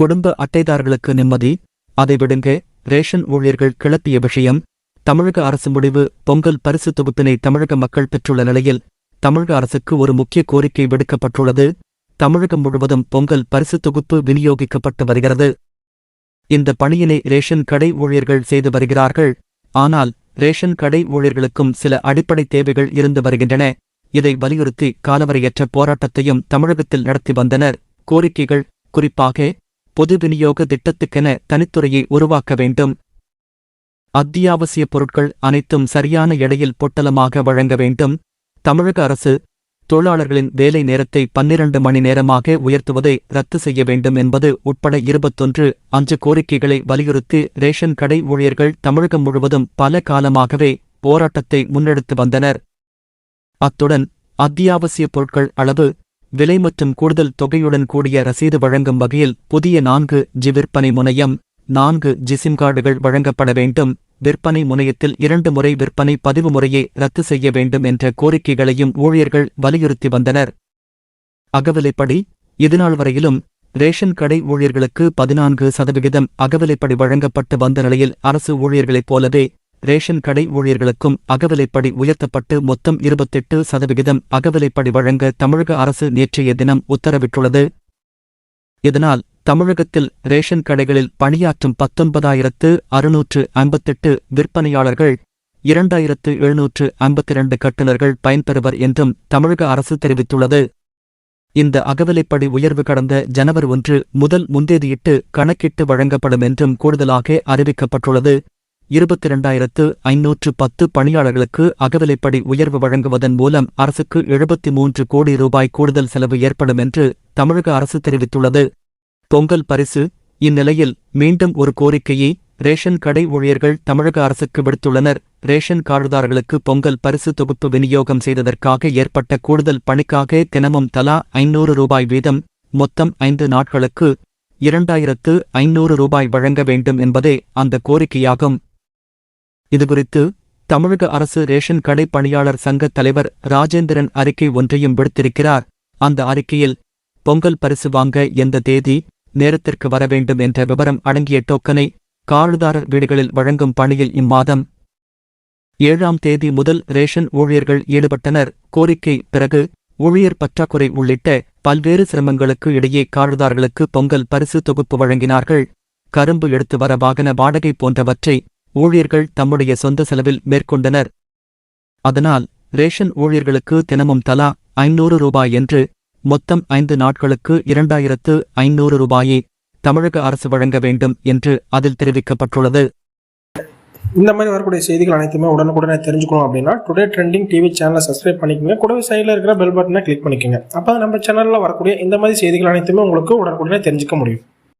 குடும்ப அட்டைதாரர்களுக்கு நிம்மதி அதை விடுங்க ரேஷன் ஊழியர்கள் கிளப்பிய விஷயம். தமிழக அரசு முடிவு பொங்கல் பரிசு தொகுப்பினை தமிழக மக்கள் பெற்றுள்ள நிலையில் தமிழக அரசுக்கு ஒரு முக்கிய கோரிக்கை விடுக்கப்பட்டுள்ளது. தமிழகம் முழுவதும் பொங்கல் பரிசு தொகுப்பு விநியோகிக்கப்பட்டு வருகிறது. இந்த பணியினை ரேஷன் கடை ஊழியர்கள் செய்து வருகிறார்கள். ஆனால் ரேஷன் கடை ஊழியர்களுக்கும் சில அடிப்படை தேவைகள் இருந்து வருகின்றன. இதை வலியுறுத்தி காலவரையற்ற போராட்டத்தையும் தமிழகத்தில் நடத்தி வந்தனர். கோரிக்கைகள் குறிப்பாக பொது விநியோக திட்டத்துக்கென தனித்துறையை உருவாக்க வேண்டும். அத்தியாவசிய பொருட்கள் அனைத்தும் சரியான எடையில் பொட்டலமாக வழங்க வேண்டும். தமிழக அரசு தொழிலாளர்களின் வேலை நேரத்தை பன்னிரண்டு மணி நேரமாக உயர்த்துவதை ரத்து செய்ய வேண்டும் என்பது உட்பட இருபத்தொன்று அஞ்சு கோரிக்கைகளை வலியுறுத்தி ரேஷன் கடை ஊழியர்கள் தமிழகம் முழுவதும் பல காலமாகவே போராட்டத்தை முன்னெடுத்து வந்தனர். அத்துடன் அத்தியாவசிய பொருட்கள் அளவு விலை மற்றும் கூடுதல் தொகையுடன் கூடிய ரசீது வழங்கும் வகையில் புதிய நான்கு ஜி விற்பனை முனையம் நான்கு ஜி சிம் கார்டுகள் வழங்கப்பட வேண்டும். விற்பனை முனையத்தில் இரண்டு முறை விற்பனை பதிவு முறையை ரத்து செய்ய வேண்டும் என்ற கோரிக்கைகளையும் ஊழியர்கள் வலியுறுத்தி வந்தனர். அகவிலைப்படி இதுநாள் வரையிலும் ரேஷன் கடை ஊழியர்களுக்கு பதினான்கு சதவிகிதம் அகவிலைப்படி வழங்கப்பட்டு வந்த நிலையில் அரசு ஊழியர்களைப் போலவே ரேஷன் கடை ஊழியர்களுக்கும் அகவிலைப்படி உயர்த்தப்பட்டு மொத்தம் இருபத்தெட்டு சதவிகிதம் அகவிலைப்படி வழங்க தமிழக அரசு நேற்றைய தினம் உத்தரவிட்டுள்ளது. இதனால் தமிழகத்தில் ரேஷன் கடைகளில் பணியாற்றும் பத்தொன்பதாயிரத்து அறுநூற்று ஐம்பத்தெட்டு விற்பனையாளர்கள் இரண்டாயிரத்து எழுநூற்று ஐம்பத்திரண்டு கட்டுநர்கள் பயன்பெறுவர் என்றும் தமிழக அரசு தெரிவித்துள்ளது. இந்த அகவிலைப்படி உயர்வு கடந்த ஜனவரி ஒன்று முதல் முந்தேதியிட்டு கணக்கிட்டு வழங்கப்படும் என்றும் கூடுதலாக அறிவிக்கப்பட்டுள்ளது. இருபத்தி இரண்டாயிரத்து ஐநூற்று பத்து பணியாளர்களுக்கு அகவிலைப்படி உயர்வு வழங்குவதன் மூலம் அரசுக்கு எழுபத்தி மூன்று கோடி ரூபாய் கூடுதல் செலவு ஏற்படும் என்று தமிழக அரசு தெரிவித்துள்ளது. பொங்கல் பரிசு இந்நிலையில் மீண்டும் ஒரு கோரிக்கையை ரேஷன் கடை ஊழியர்கள் தமிழக அரசுக்கு விடுத்துள்ளனர். ரேஷன் கார்டுதாரர்களுக்கு பொங்கல் பரிசு தொகுப்பு விநியோகம் செய்ததற்காக ஏற்பட்ட கூடுதல் பணிக்காக தினமும் தலா ஐநூறு ரூபாய் வீதம் மொத்தம் ஐந்து நாட்களுக்கு இரண்டாயிரத்து ஐநூறு ரூபாய் வழங்க வேண்டும் என்பதே அந்த கோரிக்கையாகும். இதுகுறித்து தமிழக அரசு ரேஷன் கடை பணியாளர் சங்க தலைவர் ராஜேந்திரன் அறிக்கை ஒன்றையும் விடுத்திருக்கிறார். அந்த அறிக்கையில் பொங்கல் பரிசு வாங்க எந்த தேதி நேரத்திற்கு வர வேண்டும் என்ற விவரம் அடங்கிய டோக்கனை கார்டுதாரர் வீடுகளில் வழங்கும் பணியில் இம்மாதம். ஏழாம் தேதி முதல் ரேஷன் ஊழியர்கள் ஈடுபட்டனர். கோரிக்கை பிறகு ஊழியர் பற்றாக்குறை உள்ளிட்ட பல்வேறு சிரமங்களுக்கு இடையே கார்டுதாரர்களுக்கு பொங்கல் பரிசு தொகுப்பு வழங்கினார்கள். கரும்பு எடுத்து வர வாகன வாடகை போன்றவற்றை ஊழியர்கள் தம்முடைய சொந்த செலவில் மேற்கொண்டனர். அதனால் ரேஷன் ஊழியர்களுக்கு தினமும் தலா ஐநூறு ரூபாய் என்று மொத்தம் ஐந்து நாட்களுக்கு இரண்டாயிரத்து ஐநூறு ரூபாயை தமிழக அரசு வழங்க வேண்டும் என்று அதில் தெரிவிக்கப்பட்டுள்ளது. இந்த மாதிரி வரக்கூடிய செய்திகள் அனைத்துமே உடனுக்குடனே தெரிஞ்சுக்கணும் அப்படின்னா டுடே ட்ரெண்டிங் டிவி சேனலை சப்ஸ்கிரைப் பண்ணிக்கோங்க. கூடவே சைடில் இருக்கிற பெல் பட்டனை கிளிக் பண்ணிக்கோங்க. அப்போ நம்ம சேனலில் வரக்கூடிய இந்த மாதிரி செய்திகள் அனைத்துமே உங்களுக்கு உடனுக்குடனே தெரிஞ்சுக்க முடியும்.